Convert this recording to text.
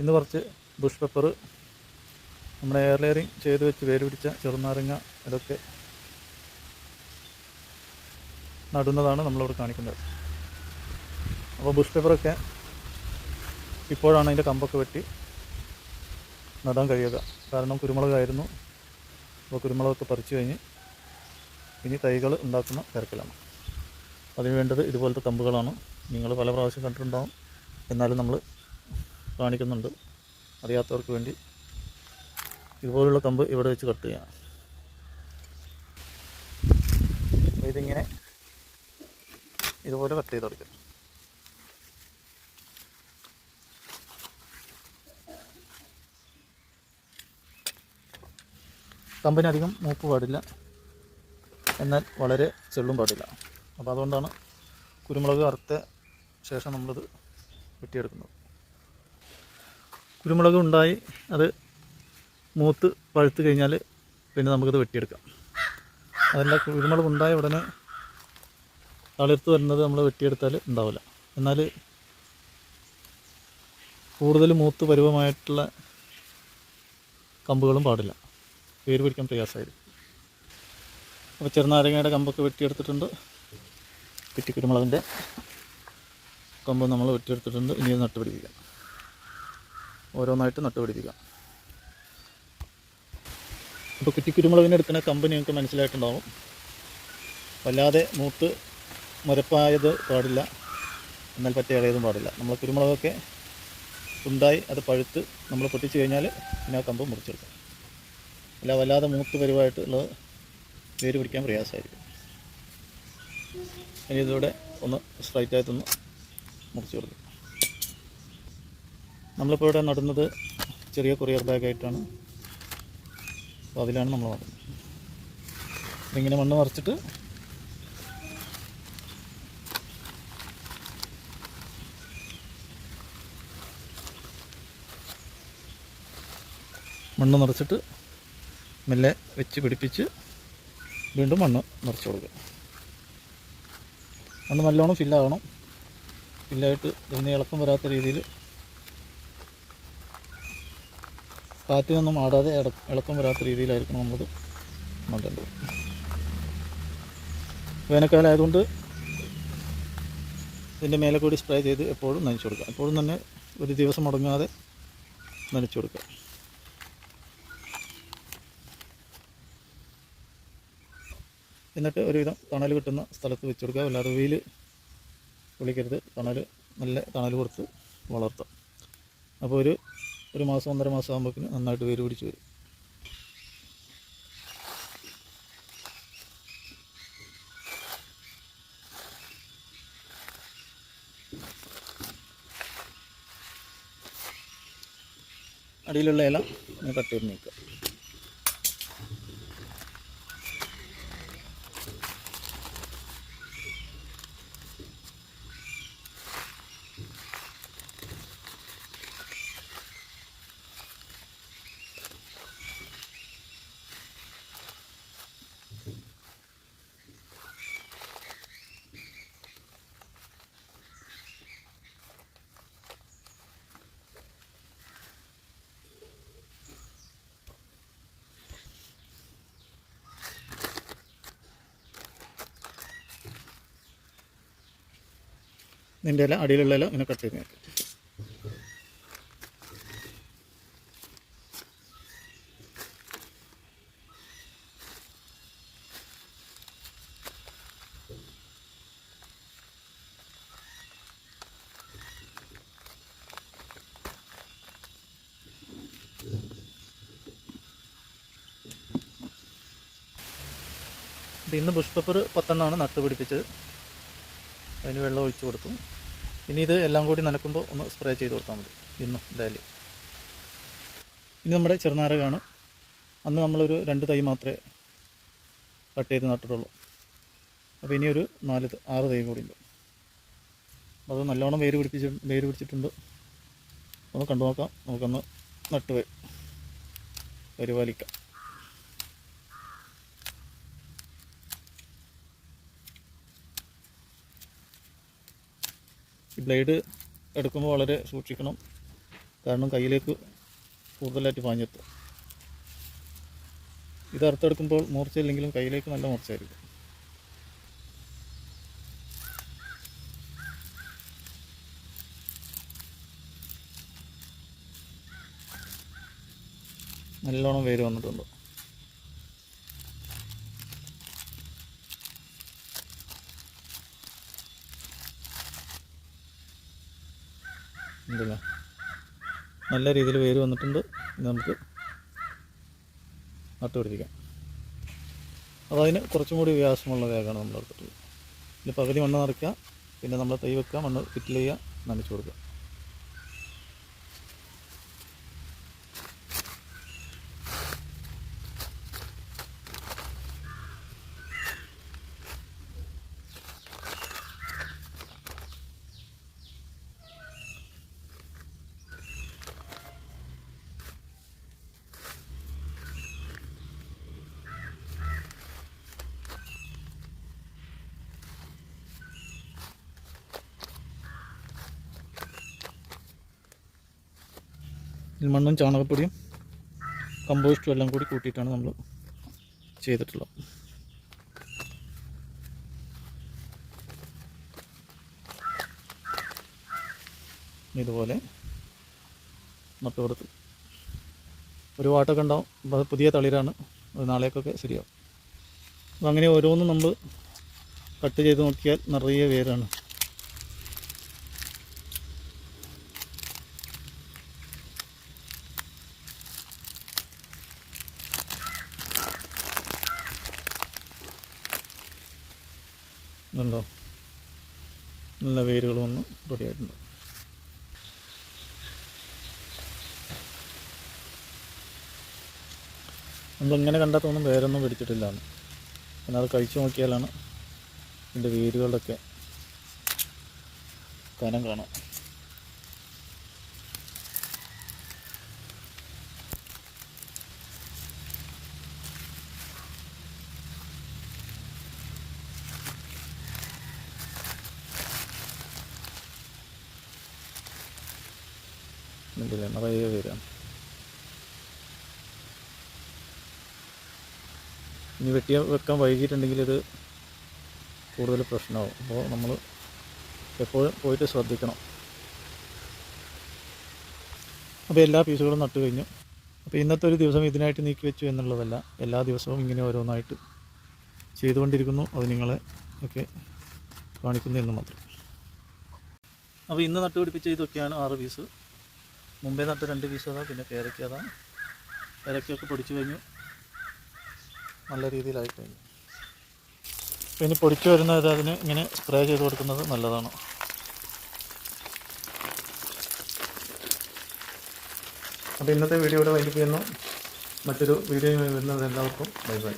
ഇന്ന് കുറച്ച് bush pepper നമ്മുടെ എയർ ലെയറിങ് ചെയ്ത് വെച്ച് വേര് പിടിച്ച ചെറുനാരങ്ങ ഇതൊക്കെ നടുന്നതാണ് നമ്മളിവിടെ കാണിക്കുന്നത്. അപ്പോൾ ബുഷ് പേപ്പറൊക്കെ ഇപ്പോഴാണ് അതിന്റെ കമ്പൊക്കെ വെട്ടി നടാൻ കഴിയുക. കാരണം കുരുമുളകായിരുന്നു. അപ്പോൾ കുരുമുളകൊക്കെ പറിച്ചു കഴിഞ്ഞ് ഇനി തൈകൾ ഉണ്ടാക്കുന്ന തിരക്കിലാണ്. അതിന് വേണ്ടത് ഇതുപോലത്തെ കമ്പുകളാണ് നിങ്ങൾ പല പ്രാവശ്യം കണ്ടിട്ടുണ്ടാവും. എന്നാലും നമ്മൾ കാണിക്കുന്നുണ്ട്. അറിയാത്തവർക്ക് വേണ്ടി ഇതുപോലുള്ള കമ്പ് ഇവിടെ വെച്ച് കട്ട് ചെയ്യാം. ഇതിങ്ങനെ ഇതുപോലെ കട്ട് ചെയ്ത് കൊടുക്കുക കമ്പിന് അധികം മൂപ്പ് പാടില്ല. എന്നാൽ വളരെ ചെള്ളും പാടില്ല. അപ്പോൾ അതുകൊണ്ടാണ് കുരുമുളക് അറുത്ത ശേഷം നമ്മളിത് വെട്ടിയെടുക്കുന്നത്. കുരുമുളക് ഉണ്ടായി. അത് മൂത്ത് പഴുത്ത് കഴിഞ്ഞാൽ പിന്നെ നമുക്കത് വെട്ടിയെടുക്കാം. അതല്ല കുരുമുളക് ഉണ്ടായ ഉടനെ തളിർത്ത് വരുന്നത് നമ്മൾ വെട്ടിയെടുത്താൽ ഉണ്ടാവില്ല. എന്നാൽ കൂടുതൽ മൂത്ത് പരുവമായിട്ടുള്ള കമ്പുകളും പാടില്ല. പേര് പിടിക്കാൻ പ്രയാസമായിരിക്കും. അപ്പോൾ ചെറുനാരങ്ങയുടെ കമ്പൊക്കെ വെട്ടിയെടുത്തിട്ടുണ്ട്. കുറ്റി കുരുമുളകിന്റെ കമ്പ് നമ്മൾ വെട്ടിയെടുത്തിട്ടുണ്ട്. ഇനി നട്ടുപിടിപ്പിക്കാം. ഓരോന്നായിട്ട് നട്ടുപിടിപ്പിക്കാം. അപ്പോൾ കുറ്റി കുരുമുളകിന് എടുക്കുന്ന കമ്പനി നിങ്ങൾക്ക് മനസ്സിലായിട്ടുണ്ടാവും. വല്ലാതെ മൂത്ത് മുരപ്പായത് പാടില്ല. എന്നാൽ പറ്റ ഇളയതും പാടില്ല. നമ്മൾ കുരുമുളകൊക്കെ ഉണ്ടായി അത് പഴുത്ത് നമ്മൾ പൊട്ടിച്ച് കഴിഞ്ഞാൽ പിന്നെ ആ കമ്പ് മുറിച്ചെടുക്കും. അല്ല വല്ലാതെ മൂത്ത് പരുവായിട്ടുള്ളത് വേര് പിടിക്കാൻ പ്രയാസമായിരിക്കും. ഇനി ഇതിലൂടെ ഒന്ന് സ്ട്രൈറ്റ് ആയിട്ടൊന്ന് മുറിച്ച് കൊടുക്കും. നമ്മളിപ്പോൾ ഇവിടെ നടുന്നത് ചെറിയ കൊറിയർ ബാഗായിട്ടാണ്. അപ്പോൾ അതിലാണ് നമ്മൾ നടുന്നത്. ഇങ്ങനെ മണ്ണ് മറിച്ചിട്ട് മണ്ണ് നിറച്ചിട്ട് മെല്ലെ വെച്ച് പിടിപ്പിച്ച് വീണ്ടും മണ്ണ് നിറച്ച് കൊടുക്കുക. മണ്ണ് നല്ലോണം ഫില്ലാകണം ഫില്ലായിട്ട് ഇതിന് ഇളക്കം വരാത്ത രീതിയിൽ കാറ്റിനൊന്നും ആടാതെ ഇളക്കം വരാത്ത രീതിയിലായിരിക്കണം നമ്മളത് നടേണ്ടത്. വേനൽക്കാലം ആയതുകൊണ്ട് ഇതിന്റെ മേലെ കൂടി സ്പ്രേ ചെയ്ത് എപ്പോഴും നനച്ചു കൊടുക്കുക. എപ്പോഴും തന്നെ ഒരു ദിവസം മുടങ്ങാതെ നനച്ചു കൊടുക്കുക. എന്നിട്ട് ഒരുവിധം തണൽ കിട്ടുന്ന സ്ഥലത്ത് വെച്ച് കൊടുക്കുക. അല്ലാതെ വെയിൽ വിളിക്കരുത് തണൽ നല്ല തണൽ കൊടുത്ത് വളർത്താം. അപ്പോൾ ഒരു ഒരു മാസം ഒന്നര മാസം ആകുമ്പോഴേക്കും നന്നായിട്ട് വേര് പിടിച്ച് വരും. അടിയിലുള്ള ഇല കട്ട് നീക്കുക. നിന്റെ ഇല അടിയിലുള്ള ഇല ഇങ്ങനെ കട്ട് ചെയ്ത് നീക്കുക ഇത് ഇന്ന് ബുഷ് പേപ്പർ പത്തെണ്ണമാണ് നട്ട് പിടിപ്പിച്ചത് അതിന് വെള്ളം ഒഴിച്ച് കൊടുത്തു. ഇനി ഇത് എല്ലാം കൂടി നനക്കുമ്പോൾ ഒന്ന് സ്പ്രേ ചെയ്ത് കൊടുത്താൽ മതി ഇന്നും ഡെയിലി ഇനി നമ്മുടെ ചെറുനാരകമാണ് അന്ന് നമ്മളൊരു രണ്ട് തൈ മാത്രമേ കട്ട് ചെയ്ത് നട്ടിട്ടുള്ളൂ. അപ്പോൾ ഇനിയൊരു നാല് ആറ് തൈ കൂടി ഉണ്ട്. അത് നല്ലോണം വേര് പിടിപ്പിച്ച് വേര് പിടിച്ചിട്ടുണ്ട്. ഒന്ന് കണ്ടു നോക്കാം. നമുക്കൊന്ന് നട്ടുപോയി പരിപാലിക്കാം. ബ്ലേഡ് എടുക്കുമ്പോൾ വളരെ സൂക്ഷിക്കണം. കാരണം കയ്യിലേക്ക് കൂടുതലായിട്ട് പാഞ്ഞെത്തും. ഇത് അറുത്തെടുക്കുമ്പോൾ മൂർച്ചയില്ലെങ്കിലും കയ്യിലേക്ക് നല്ല മൂർച്ചയായിരിക്കും. നല്ലോണം വേര് വന്നിട്ടുണ്ട്. ഉണ്ടല്ലേ നല്ല രീതിയിൽ വേര് വന്നിട്ടുണ്ട്. നമുക്ക് നട്ടുപിടിപ്പിക്കാം അപ്പോൾ അതിന് കുറച്ചും കൂടി വ്യാസമുള്ള വേഗമാണ് നമ്മൾ എടുത്തിട്ടുള്ളത് ഇനി പകുതി മണ്ണ് നിറയ്ക്കുക പിന്നെ നമ്മൾ തൈ വെക്കുക മണ്ണ് ഫിറ്റിൽ ചെയ്യുക നനച്ച് കൊടുക്കുക. മണ്ണും ചാണകപ്പൊടിയും കമ്പോസ്റ്റും എല്ലാം കൂടി കൂട്ടിയിട്ടാണ് നമ്മൾ ചെയ്തിട്ടുള്ളത്. ഇതുപോലെ നട്ടു കൊടുത്ത് ഒരു വാട്ടൊക്കെ ഉണ്ടാവും. പുതിയ തളിരാണ്. അത് നാളേക്കൊക്കെ ശരിയാവും. അങ്ങനെ ഓരോന്നും നമ്മൾ കട്ട് ചെയ്ത് നോക്കിയാൽ നിറയെ വേരാണ്. ഇതുണ്ടോ നല്ല വേരുകൾ വന്ന് റെഡിയായിട്ടുണ്ട്. നമ്മളിങ്ങനെ കണ്ടാൽ തോന്നും വേരൊന്നും പിടിച്ചിട്ടില്ല പിന്നെ അത് കഴിച്ചു നോക്കിയാലാണ് ഇതിന്റെ വേരുകളുടെയൊക്കെ കനം കാണാം. ഇതിലെ നിറയെ വേരാണ് ഇനി വെട്ടിയ വെക്കാൻ വൈകിട്ടുണ്ടെങ്കിൽ ഇത് കൂടുതൽ പ്രശ്നമാവും. അപ്പോൾ നമ്മൾ എപ്പോഴും പോയിട്ട് ശ്രദ്ധിക്കണം. അപ്പോൾ എല്ലാ പീസുകളും നട്ടു കഴിഞ്ഞു. അപ്പോൾ ഇന്നത്തെ ഒരു ദിവസം ഇതിനായിട്ട് നീക്കി വെച്ചു എന്നുള്ളതല്ല. എല്ലാ ദിവസവും ഇങ്ങനെ ഓരോന്നായിട്ട് ചെയ്തുകൊണ്ടിരിക്കുന്നു. അത് നിങ്ങളെ ഒക്കെ കാണിക്കുന്നു എന്ന് മാത്രം. അപ്പോൾ ഇന്ന് നട്ടുപിടിപ്പിച്ച ഇതൊക്കെയാണ് ആറ് പീസ്. മുമ്പേ നട്ട് രണ്ട് പീസ് അതാ പിന്നെ പേരയ്ക്ക അതാ. പേരയ്ക്കൊക്കെ പൊടിച്ചു കഴിഞ്ഞു. നല്ല രീതിയിലായി കഴിഞ്ഞു. ഇനി പൊടിച്ചു വരുന്നത് അതിന് ഇങ്ങനെ സ്പ്രേ ചെയ്ത് കൊടുക്കുന്നത് നല്ലതാണ്. അപ്പോൾ ഇന്നത്തെ വീഡിയോ ഇവിടെ വൈകിപ്പിക്കുന്നു. മറ്റൊരു വീഡിയോ വരുന്നത് എല്ലാവർക്കും. Bye bye.